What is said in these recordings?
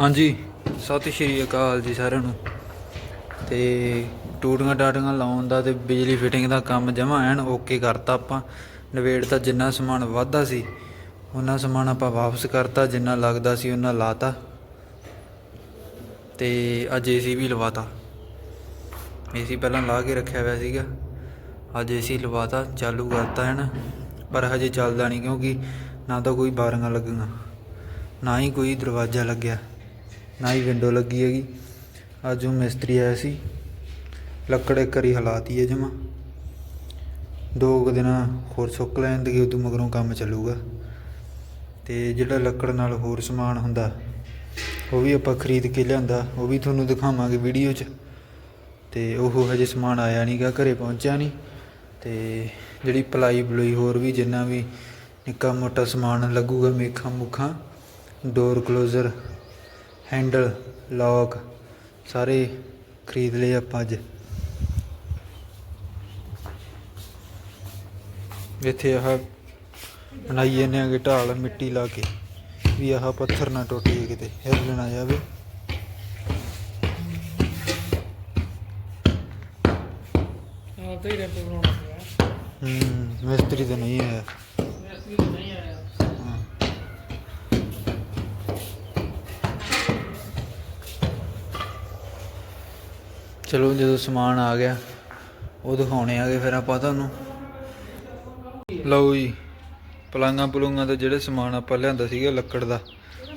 ਹਾਂਜੀ, ਸਤਿ ਸ਼੍ਰੀ ਅਕਾਲ ਜੀ ਸਾਰਿਆਂ ਨੂੰ। ਤੇ ਟੂਟੀਆਂ ਟਾਟੀਆਂ ਲਾਉਣ ਦਾ ਤੇ ਬਿਜਲੀ ਫਿਟਿੰਗ ਦਾ ਕੰਮ ਜਮਾ ਐਨ ਓਕੇ ਕਰਤਾ ਆਪਾਂ। ਨਵੇੜ ਤਾਂ ਜਿੰਨਾ ਸਮਾਨ ਵਾਧਾ ਸੀ ਉਹਨਾਂ ਸਮਾਨ ਆਪਾਂ ਵਾਪਸ ਕਰਤਾ, ਜਿੰਨਾ ਲੱਗਦਾ ਸੀ ਉਹਨਾਂ ਲਾਤਾ। ਤੇ ਅੱਜ ਏਸੀ ਵੀ ਲਵਾਤਾ। ਏਸੀ ਪਹਿਲਾਂ ਲਾ ਕੇ ਰੱਖਿਆ ਹੋਇਆ ਸੀਗਾ। ਅੱਜ ਏਸੀ ਲਵਾਤਾ, ਚਾਲੂ ਕਰਤਾ ਹੈ ਨਾ ਪਰ ਹਜੇ ਚੱਲਦਾ ਨਹੀਂ ਕਿਉਂਕਿ ਨਾ ਤਾਂ ਕੋਈ ਬਾਰੀਆਂ ਲੱਗੀਆਂ, ਨਾ ਹੀ ਕੋਈ ਦਰਵਾਜ਼ਾ ਲੱਗਿਆ। ਨਾ ਹੀ ਵਿੰਡੋ ਲੱਗੀ ਹੈਗੀ। ਅੱਜ ਉਹ ਮਿਸਤਰੀ ਆਇਆ ਸੀ। ਲੱਕੜ ਇੱਕ ਵਾਰੀ ਹਲਾਤੀ ਹੈ ਜਮਾ। ਦੋ ਕੁ ਦਿਨ ਹੋਰ ਸੁੱਕ ਲੈਣ ਦੇ ਉਦੋਂ ਮਗਰੋਂ ਕੰਮ ਚੱਲੂਗਾ। ਤੇ ਜਿਹੜਾ ਲੱਕੜ ਨਾਲ ਹੋਰ ਸਮਾਨ ਹੁੰਦਾ, ਉਹ ਵੀ ਆਪਾਂ ਖਰੀਦ ਕੇ ਲਿਆਂਦਾ। ਉਹ ਵੀ ਤੁਹਾਨੂੰ ਦਿਖਾਵਾਂਗੇ ਵੀਡੀਓ 'ਚ। ਤੇ ਉਹ ਹਜੇ ਸਮਾਨ ਆਇਆ ਨਹੀਂਗਾ ਘਰੇ ਪਹੁੰਚਿਆ ਨਹੀਂ ਤੇ ਜਿਹੜੀ ਪਲਾਈ ਬਲੂਈ ਹੋਰ ਵੀ, ਜਿੰਨਾ ਵੀ ਨਿੱਕਾ ਮੋਟਾ ਸਮਾਨ ਲੱਗੂਗਾ, ਮੇਖਾਂ ਮੁਖਾਂ ਡੋਰ ਕਲੋਜ਼ਰ ਹੈਂਡਲ ਲੌਕ ਸਾਰੇ ਖਰੀਦ ਲਏ ਆਪਾਂ ਅੱਜ। ਇੱਥੇ ਆਹ ਬਣਾਈ ਜਾਂਦੇ ਆਗੇ ਢਾਲ ਮਿੱਟੀ ਲਾ ਕੇ। ਵੀ ਆਹ ਪੱਥਰ ਨਾ ਟੁੱਟ ਜੇ ਕਿਤੇ ਹਿੱਲ ਨਾ ਜਾਵੇ। ਹਾਂ ਤੇ ਹੀ ਰੈਂਪ ਬਣਾਉਣਾ ਹੂੰ ਮਿਸਤਰੀ ਤਾਂ ਨਹੀਂ ਆਇਆ। ਵੈਸੇ ਤਾਂ ਨਹੀਂ ਆਇਆ ਹਾਂ। ਚਲੋ ਜਦੋਂ ਸਮਾਨ ਆ ਗਿਆ ਉਹ ਦਿਖਾਉਣੇ ਆਗੇ ਫਿਰ ਆਪਾਂ ਤੁਹਾਨੂੰ। ਲਓ ਜੀ ਪਲਾਂਗਾ ਪਲੂੰਗਾ ਤੇ ਜਿਹੜੇ ਸਮਾਨ ਆਪਾਂ ਲਿਆਂਦਾ ਸੀਗਾ ਲੱਕੜ ਦਾ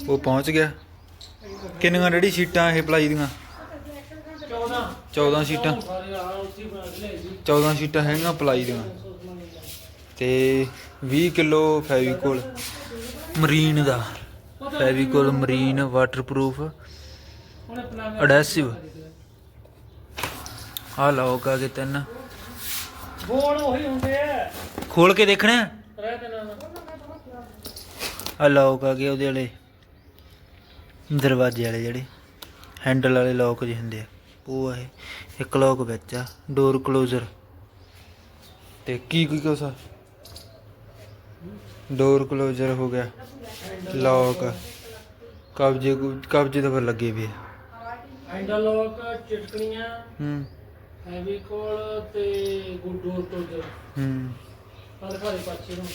ਉਹ ਪਹੁੰਚ ਗਿਆ। ਕਿੰਨੀਆਂ ਰੈਡੀ ਸ਼ੀਟਾਂ ਇਹ ਪਲਾਈ ਦੀਆਂ? 14 14 ਸ਼ੀਟਾਂ। ਸਾਰੇ ਆ ਉਸੇ ਬਣਾ ਕੇ ਲਿਆਈ ਜੀ 14 ਸ਼ੀਟਾਂ ਹੈਗੀਆਂ ਪਲਾਈ ਦੀਆਂ। ਤੇ 20 ਕਿਲੋ ਫੈਵੀਕੋਲ ਮਰੀਨ ਦਾ। Fevicol Marine waterproof. ਅਡੈਸਿਵ ਆ ਲੌਕ ਆ ਕੇ ਤਿੰਨ। ਬੋਲ ਉਹੀ ਹੁੰਦੇ ਆ। ਖੋਲ ਕੇ ਦੇਖਣਾ? ਰਹਿ ਦੇਣਾ ਆ ਲੌਕ ਆ ਗਏ ਉਹਦੇ ਵਾਲੇ। ਦਰਵਾਜ਼ੇ ਵਾਲੇ ਜਿਹੜੇ। ਹੈਂਡਲ ਵਾਲੇ ਲੌਕ ਜਿਹੇ ਹੁੰਦੇ ਆ। ਉਹ ਆ ਇਹ। ਇੱਕ ਲੌਕ ਵਿੱਚ ਆ। ਡੋਰ ਕਲੋਜ਼ਰ ਤੇ ਕੀ ਕੀ ਕੋਸਾ ਡੋਰ ਕਲੋਜ਼ਰ ਹੋ ਗਿਆ। ਲੌਕ ਕਬਜੇ ਕੁ- ਕਬਜੇ ਤਾਂ ਫਿਰ ਲੱਗੇ ਵੀ ਹੈਂਡਲ ਲੋਕ ਚਟਕਣੀਆਂ। ਹੂੰ। ਫੈਵੀਕੋਲ ਤੇ ਗੁੱਡ ਡੋਰ ਕਲੋਜ਼ਰ ਹੂੰ। ਪਰ ਘਰੇ ਪਾਚੇ ਨੂੰ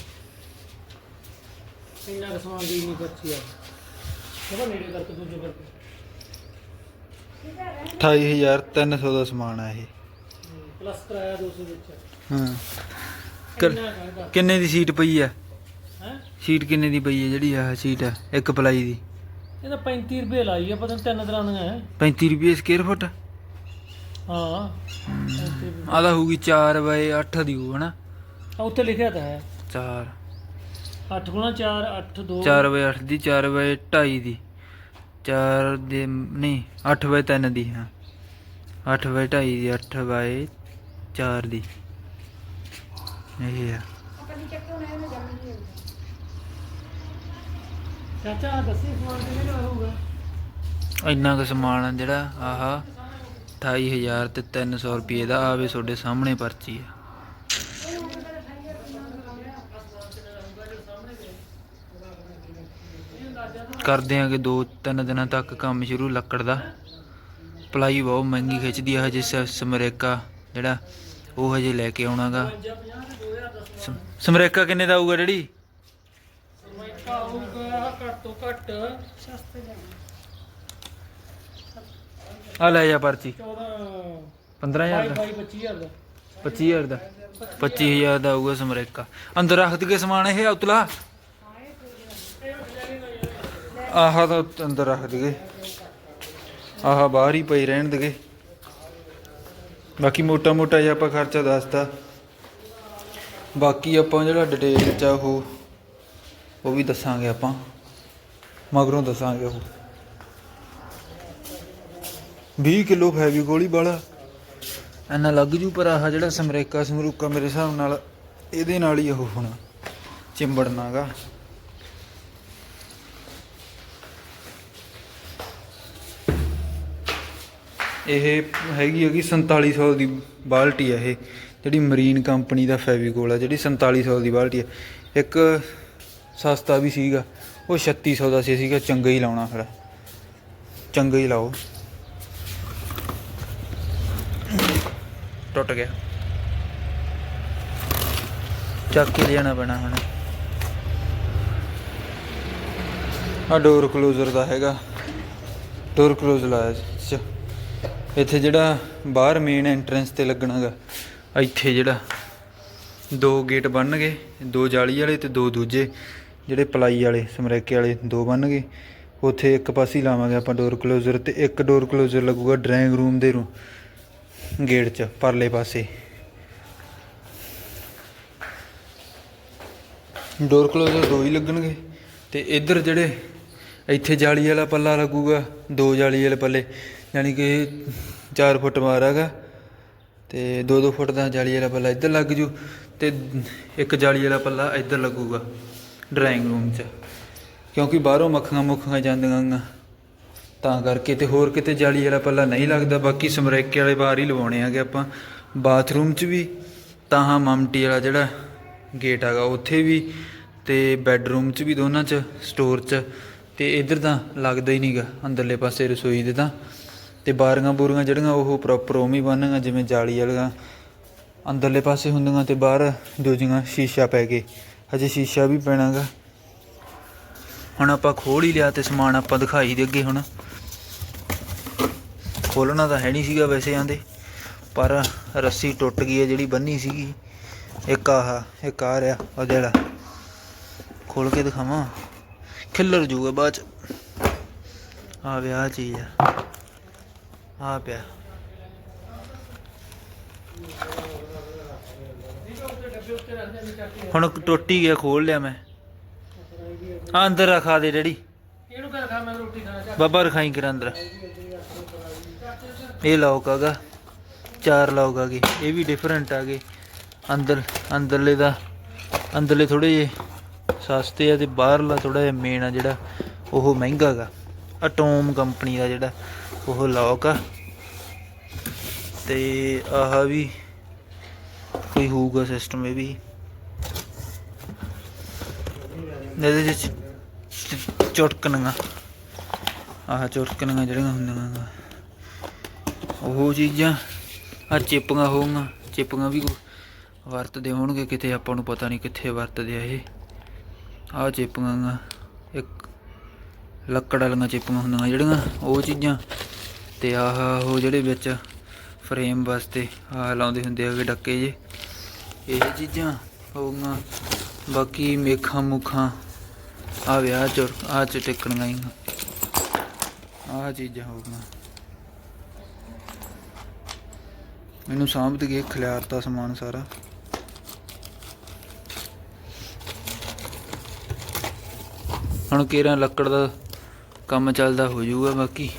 ਇੰਨਾ ਕੁ ਸਮਾਨ ਦੀ ਨਹੀਂ ਪਰਚੀ ਆ ਉਹ ਨੇੜੇ ਕਰਕੇ ਦੂਜੇ ਕਰਕੇ। 28300 ਦਾ ਸਮਾਨ ਆ ਇਹ। ਪਲੱਸ ਕਰਾਇਆ 200 ਵਿੱਚ। ਹਾਂ। ਕਰ- ਇੰਨਾ ਕਹਿੰਦਾ ਕਿੰਨੇ ਦੀ ਸੀਟ ਪਈ ਆ? ਹੈ? ਸੀਟ ਕਿੰਨੇ ਦੀ ਪਈ ਆ ਜਿਹੜੀ ਆਹ ਸੀਟ ਆ ਇੱਕ ਪਲਾਈ ਦੀ? ਇਹ ਤਾਂ 35 ਰੁਪਏ ਲਾਈ ਆ ਪਤਾ ਤਿੰਨ ਤਰ੍ਹਾਂ ਦੀਆਂ ਹੈ 35 ਰੁਪਏ ਸਕੁਅਰ ਫੁੱਟ ਹਾਂ। 35 ਰੁਪਏ। ਆ ਤਾਂ ਹੋਊਗੀ 4 ਬਾਏ 8 ਦੀ ਹੋਊ ਹਨਾ? ਆ ਉੱਥੇ ਲਿਖਿਆ ਤਾਂ ਹੈ। 4 8 ਗੁਣਾ 4 8 2 4 ਬਾਏ 8 ਦੀ 4 ਬਾਏ 2.5 ਦੀ। 4 ਦੇ ਨਹੀਂ 8 ਬਾਏ 3 ਦੀ ਹਾਂ। 8 ਬਾਏ 2.5 ਦੀ 8 ਬਾਏ 4 ਦੀ। ਇਹ ਆ। ਚਾਚਾ ਆਹ ਦੱਸੀ ਸਮਾਨ ਕਿੰਨੇ ਦਾ ਹੋਊਗਾ? ਇੰਨਾ ਕੁ ਸਮਾਨ ਆ ਜਿਹੜਾ ਆਹ। 28000 ਤੇ 300 ਰੁਪਏ ਦਾ ਆਵੇ ਤੁਹਾਡੇ ਸਾਹਮਣੇ ਪਰਚੀ ਆ। ਕਰ ਦਿਆਂਗੇ 2-3 ਦਿਨਾਂ ਤੱਕ ਕੰਮ ਸ਼ੁਰੂ ਲੱਕੜ ਦਾ। ਪਲਾਈ ਬਹੁਤ ਮਹਿੰਗੀ ਖਿੱਚਦੀ ਆ, ਹਜੇ ਸਮਰੇਕਾ ਜਿਹੜਾ ਉਹ ਹਜੇ ਲੈ ਕੇ ਆਉਣਾਗਾ। ਸਮ- ਸਮਰੇਕਾ ਕਿੰਨੇ ਦਾ ਆਊਗਾ ਡੈਡੀ? ਸਮੈਕਾ ਹੋਊਗਾ ਘੱਟ ਤੋਂ ਘੱਟ ਆ ਲੈ ਜਾ ਪਰਚੀ। 14 15000 ਦਾ। 22 25000 ਦਾ। 25000 ਦਾ 25000 ਦਾ ਆਊਗਾ ਸਮਰੇਕਾ। ਅੰਦਰ ਰੱਖ ਦਈਏ ਸਮਾਨ ਇਹ, ਉਤਲਾ। ਆਹ ਤਾਂ ਅੰਦਰ ਰੱਖ ਦਈਏ। ਆਹ ਬਾਹਰ ਹੀ ਪਈ ਰਹਿਣ ਦਈਏ। ਬਾਕੀ ਮੋਟਾ ਮੋਟਾ ਜਿਹਾ ਆਪਾਂ ਖਰਚਾ ਦੱਸਤਾ। ਬਾਕੀ ਆਪਾਂ ਜਿਹੜਾ ਡਿਟੇਲ ਚ ਆ ਉਹ ਉਹ ਵੀ ਦੱਸਾਂਗੇ ਆਪਾਂ। ਮਗਰੋਂ ਦੱਸਾਂਗੇ ਉਹ। 20 ਕਿਲੋ ਫੈਵੀਕੋਲ ਹੀ ਵਾਲਾ। ਇੰਨਾ ਲੱਗ ਜੂ ਪਰ ਆਹ ਜਿਹੜਾ ਸਮਰੇਕਾ ਸਮਰੂਕਾ ਮੇਰੇ ਹਿਸਾਬ ਨਾਲ ਇਹਦੇ ਨਾਲ ਹੀ ਉਹ ਹੋਣਾ ਚਿੰਬੜਨਾਗਾ। ਇਹ ਹੈਗੀ ਹੈਗੀ 4700 ਦੀ ਬਾਲਟੀ ਆ ਇਹ, ਜਿਹੜੀ ਮਰੀਨ ਕੰਪਨੀ ਦਾ ਫੈਵੀਕੋਲ ਆ, ਜਿਹੜੀ 4700 ਦੀ ਬਾਲਟੀ ਆ। ਇੱਕ ਸਸਤਾ ਵੀ ਸੀਗਾ, ਉਹ 3600 ਦਾ ਸੀ, ਸੀਗਾ ਚੰਗਾ ਹੀ ਲਾਉਣਾ ਫਿਰ ਚੰਗਾ ਹੀ ਲਾਓ। ਟੁੱਟ ਗਿਆ। ਚੱਕ ਕੇ ਲਿਆਣਾ ਪੈਣਾ ਹੁਣ। ਆ ਡੋਰ ਕਲੋਜ਼ਰ ਦਾ ਹੈਗਾ। ਡੋਰ ਕਲੋਜ਼ ਲਾਇਆ ਇੱਥੇ ਜਿਹੜਾ ਬਾਹਰ ਮੇਨ ਐਂਟਰੈਂਸ ਤੇ ਲੱਗਣਾਗਾ ਇੱਥੇ ਜਿਹੜਾ ਦੋ ਗੇਟ ਬਣਨਗੇ, ਦੋ ਜਾਲੀ ਵਾਲੇ ਤੇ ਦੋ ਦੂਜੇ। ਜਿਹੜੇ ਪਲਾਈ ਵਾਲੇ, ਸਮਰੈਕੇ ਵਾਲੇ ਦੋ ਬਣਨਗੇ। ਉੱਥੇ ਇੱਕ ਪਾਸੇ ਲਾਵਾਂਗੇ ਆਪਾਂ ਡੋਰ ਕਲੋਜ਼ਰ ਤੇ ਇੱਕ ਡੋਰ ਕਲੋਜ਼ਰ ਲੱਗੂਗਾ ਡਰਾਇੰਗ ਰੂਮ ਦੇ ਰੂ ਗੇਟ 'ਚ, ਪਰਲੇ ਪਾਸੇ। ਡੋਰ ਕਲੋਜ਼ਰ ਦੋ ਹੀ ਲੱਗਣਗੇ। ਤੇ ਇੱਧਰ ਜਿਹੜੇ ਇੱਥੇ ਜਾਲੀ ਵਾਲਾ ਪੱਲਾ ਲੱਗੂਗਾ, ਦੋ ਜਾਲੀ ਵਾਲੇ ਪੱਲੇ, ਯਾਨੀ ਕਿ 4 ਫੁੱਟ ਮਾਰਾਗਾ ਤੇ 2-2 ਫੁੱਟ ਦਾ ਜਾਲੀ ਵਾਲਾ ਪੱਲਾ ਇੱਧਰ ਲੱਗ ਜੂ, ਤੇ ਇੱਕ ਜਾਲੀ ਵਾਲਾ ਪੱਲਾ ਇੱਧਰ ਲੱਗੂਗਾ ਡਰਾਇੰਗ ਰੂਮ 'ਚ। ਕਿਉਂਕਿ ਬਾਹਰੋਂ ਮੱਖੀਆਂ ਮੁੱਖੀਆਂ ਜਾਂਦੀਆਂ ਗਾ ਤਾਂ ਕਰਕੇ ਤੇ ਹੋਰ ਕਿਤੇ ਜਾਲੀ ਵਾਲਾ ਪੱਲਾ ਨਹੀਂ ਲੱਗਦਾ। ਬਾਕੀ ਸਮਰੈਕੇ ਵਾਲੇ ਬਾਹਰ ਹੀ ਲਵਾਉਣੇ ਆਗੇ ਆਪਾਂ। ਬਾਥਰੂਮ 'ਚ ਵੀ ਤਾਂ ਹਾਂ ਮਮਟੀ ਵਾਲਾ ਜਿਹੜਾ ਗੇਟ ਹੈਗਾ, ਉੱਥੇ ਵੀ ਤੇ ਬੈੱਡਰੂਮ 'ਚ ਵੀ ਦੋਨਾਂ 'ਚ ਸਟੋਰ 'ਚ। ਤੇ ਇੱਧਰ ਤਾਂ ਲੱਗਦਾ ਹੀ ਨਹੀਂਗਾ ਅੰਦਰਲੇ ਪਾਸੇ ਰਸੋਈ ਦੇ ਤਾਂ। ਤੇ ਬਾਰੀਆਂ ਬੂਰੀਆਂ ਜਿਹੜੀਆਂ ਉਹ ਪ੍ਰੋਪਰ ਉਵੇਂ ਹੀ ਬਣਨਗੀਆਂ ਜਿਵੇਂ ਜਾਲੀ ਵਾਲੀਆਂ। ਅੰਦਰਲੇ ਪਾਸੇ ਹੁੰਦੀਆਂ ਤੇ ਬਾਹਰ ਦੂਜੀਆਂ ਸ਼ੀਸ਼ਾ ਪੈ ਗਏ। ਹਜੇ ਸ਼ੀਸ਼ਾ ਵੀ ਪੈਣਾਗਾ। ਹੁਣ ਆਪਾਂ ਖੋਲ ਹੀ ਲਿਆ ਤੇ ਸਮਾਨ ਆਪਾਂ ਦਿਖਾਈ ਦੇ ਅੱਗੇ ਹੁਣ। ਖੋਲਣਾ ਤਾਂ ਹੈ ਨਹੀਂ ਸੀਗਾ ਵੈਸੇ ਆਂਦੇ ਪਰ ਰੱਸੀ ਟੁੱਟ ਗਈ ਹੈ ਜਿਹੜੀ ਬੰਨੀ ਸੀਗੀ। ਇੱਕ ਆਹ ਇੱਕ ਆ ਰਿਹਾ ਉਹ ਜਿਹੜਾ। ਖੋਲ ਕੇ ਦਿਖਾਵਾਂ। ਖਿੱਲਰ ਜੂਗਾ ਬਾਅਦ ਚ। ਆ ਵਿਆਹ ਚੀਜ਼ ਆ। ਆ ਪਿਆ। ਹੁਣ ਟੁੱਟ ਗਿਆ ਖੋਲ ਲਿਆ ਮੈਂ। ਆ ਅੰਦਰ ਰਖਾ ਦੇ ਡੈਡੀ। ਇਹਨੂੰ ਕਰ ਖਾ ਮੈਂ ਰੋਟੀ ਖਾਣਾ ਬਾਬਾ ਰਖਾਈ ਕਰ ਅੰਦਰ। ਇਹ ਲੌਕ ਹੈਗਾ, ਚਾਰ ਲੌਕ ਆ ਗਏ ਇਹ ਵੀ ਡਿਫਰੈਂਟ ਆ ਗਏ ਅੰਦਰ, ਅੰਦਰਲੇ ਦਾ, ਅੰਦਰਲੇ ਥੋੜੇ ਜੇ ਸਸਤੇ ਆ ਤੇ ਬਾਹਰਲਾ ਥੋੜਾ ਜਿਹਾ ਮੇਨ ਆ ਜਿਹੜਾ, ਉਹ ਮਹਿੰਗਾ ਗਾ ਅਟੋਮ ਕੰਪਨੀ ਦਾ ਜਿਹੜਾ, ਉਹ ਲੌਕ ਆ। ਤੇ ਆਹ ਵੀ ਕੋਈ ਹੋਊਗਾ ਸਿਸਟਮ ਇਹ ਵੀ। ਇਹਦੇ ਵਿੱਚ ਚ- ਚੁਟਕਣੀਆਂ। ਆਹ ਚੁਟਕਣੀਆਂ ਜਿਹੜੀਆਂ ਹੁੰਦੀਆਂ ਗਾ। ਉਹ ਚੀਜ਼ਾਂ ਆ ਚਿਪੀਆਂ ਹੋਊਗੀਆਂ ਚਿਪੀਆਂ ਵੀ ਵਰਤਦੇ ਹੋਣਗੇ ਕਿਤੇ, ਆਪਾਂ ਨੂੰ ਪਤਾ ਨਹੀਂ ਕਿੱਥੇ ਵਰਤਦੇ ਆ ਇਹ। ਆਹ ਚਿਪੀਆਂ ਇੱਕ ਲੱਕੜ ਵਾਲੀਆਂ ਚਿਪੀਆਂ ਹੁੰਦੀਆਂ ਜਿਹੜੀਆਂ, ਉਹ ਚੀਜ਼ਾਂ। ਤੇ ਆਹ ਉਹ ਜਿਹੜੇ ਵਿੱਚ ਫਰੇਮ ਵਾਸਤੇ ਆ ਲਾਉਂਦੇ ਹੁੰਦੇ ਆ ਆਗੇ ਡੱਕੇ ਜੇ। ਇਹ ਚੀਜ਼ਾਂ ਹੋਊਗੀਆਂ ਬਾਕੀ ਮੇਖਾਂ ਮੁਖਾਂ ਆ ਵਿਆਹ ਚ ਆ ਚ ਟਿਕਣੀਆਂ ਹੀ ਆ। ਚੀਜ਼ਾਂ ਹੋਊਗੀਆਂ ਮੈਨੂੰ ਸਾਂਭ ਕੇ ਖਿਲਾਰਤਾ ਸਮਾਨ ਸਾਰਾ। ਹੁਣ ਕੇਰਾਂ ਲੱਕੜ ਦਾ ਕੰਮ ਚੱਲਦਾ ਹੋ ਜਾਊਗਾ ਬਾਕੀ।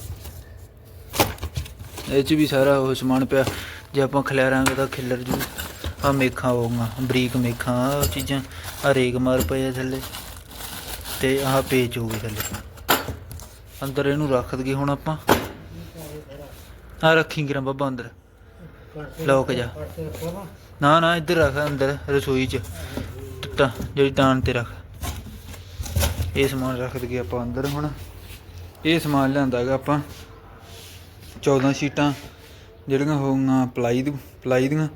ਇਹ ਚ ਵੀ ਸਾਰਾ ਉਹ ਸਮਾਨ ਪਿਆ। ਜੇ ਆਪਾਂ ਖਿਲਾਰਾਂਗੇ ਤਾਂ ਖਿਲਰ ਜੂ। ਆ ਮੇਖਾਂ ਹੋਊਗਾ ਬਰੀਕ ਮੇਖਾਂ, ਆਹ ਚੀਜ਼ਾਂ ਆ ਰੇਗ ਮਾਰ ਪਏ ਆ ਥੱਲੇ। ਤੇ ਆਹ ਪੇਚ ਹੋ ਗਏ ਥੱਲੇ। ਅੰਦਰ ਇਹਨੂੰ ਰੱਖ ਦਈਏ ਹੁਣ ਆਪਾਂ। ਆ ਰੱਖੀ ਗਿਰਾਂ ਬਾਬਾ ਅੰਦਰ। ਲੋਕ ਜਾ। ਪੜਤੇ ਨਾ ਨਾ, ਇੱਧਰ ਰੱਖ ਅੰਦਰ, ਰਸੋਈ 'ਚ। ਟੁੱਟਾ ਜਿਹੜੀ ਟਾਣ ਤੇ ਰੱਖ। ਇਹ ਸਮਾਨ ਰੱਖ ਦਈਏ ਆਪਾਂ ਅੰਦਰ ਹੁਣ। ਇਹ ਸਮਾਨ ਲਿਆਂਦਾ ਹੈਗਾ ਆਪਾਂ। 14 ਸ਼ੀਟਾਂ, ਜਿਹੜੀਆਂ ਹੋਊਗੀਆਂ ਪਲਾਈ ਦੀ, ਪਲਾਈ ਦੀਆਂ।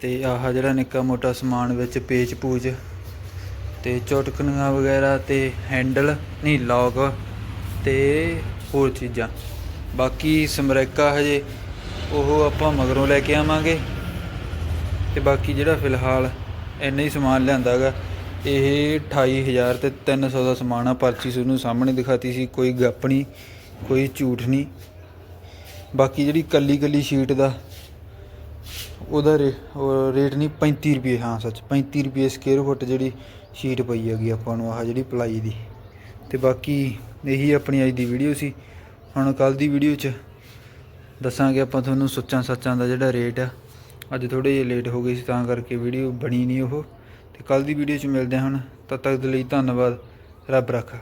ਤੇ ਆਹ ਜਿਹੜਾ ਨਿੱਕਾ ਮੋਟਾ ਸਮਾਨ ਵਿੱਚ ਪੇਚ ਪੂਚ ਤੇ ਚੁਟਕਣੀਆਂ ਵਗੈਰਾ ਤੇ ਹੈਂਡਲ, ਨਹੀਂ ਲੌਕ ਤੇ ਹੋਰ ਚੀਜ਼ਾਂ। ਬਾਕੀ ਸਮਰੈਕਾ ਹਜੇ ਉਹ ਆਪਾਂ ਮਗਰੋਂ ਲੈ ਕੇ ਆਵਾਂਗੇ। ਤੇ ਬਾਕੀ ਜਿਹੜਾ ਫਿਲਹਾਲ ਇੰਨਾ ਹੀ ਸਮਾਨ ਲਿਆਂਦਾ ਗਾ ਇਹ 28000 ਤੇ 300 ਦਾ ਸਮਾਨ ਆ। ਪਰਚੀ ਸਾਨੂੰ ਸਾਹਮਣੇ ਦਿਖਾਤੀ ਸੀ, ਕੋਈ ਗੱਪ ਨਹੀਂ, ਕੋਈ ਝੂਠ ਨਹੀਂ। ਬਾਕੀ ਜਿਹੜੀ ਕੱਲੀ ਕੱਲੀ ਸ਼ੀਟ ਦਾ, ਉਹਦਾ ਰੇ- ਉਹ ਰੇਟ ਨਹੀਂ 35 ਰੁਪਏ, ਹਾਂ ਸੱਚ 35 ਰੁਪਏ ਸਕੁਅਰ ਫੁੱਟ ਜਿਹੜੀ ਸ਼ੀਟ ਪਈ ਹੈਗੀ ਆਪਾਂ ਨੂੰ, ਆਹ ਜਿਹੜੀ ਪਲਾਈ ਦੀ। ਤੇ ਬਾਕੀ ਇਹੀ ਆਪਣੀ ਅੱਜ ਦੀ ਵੀਡੀਓ ਸੀ। ਹੁਣ ਕੱਲ ਦੀ ਵੀਡੀਓ 'ਚ ਦੱਸਾਂਗੇ ਆਪਾਂ ਤੁਹਾਨੂੰ ਸੁੱਚਾਂ ਸੱਚਾਂ ਦਾ ਜਿਹੜਾ ਰੇਟ ਆ। ਅੱਜ ਥੋੜੇ ਜਿਹਾ ਲੇਟ ਹੋ ਗਈ ਸੀ, ਤਾਂ ਕਰਕੇ ਵੀਡੀਓ ਬਣੀ ਨਹੀਂ ਉਹ। ਤੇ ਕੱਲ ਦੀ ਵੀਡੀਓ 'ਚ ਮਿਲਦੇ ਹਾਂ ਹੁਣ। ਤਦ ਤੱਕ ਦੇ ਲਈ ਧੰਨਵਾਦ। ਰੱਬ ਰੱਖਾ।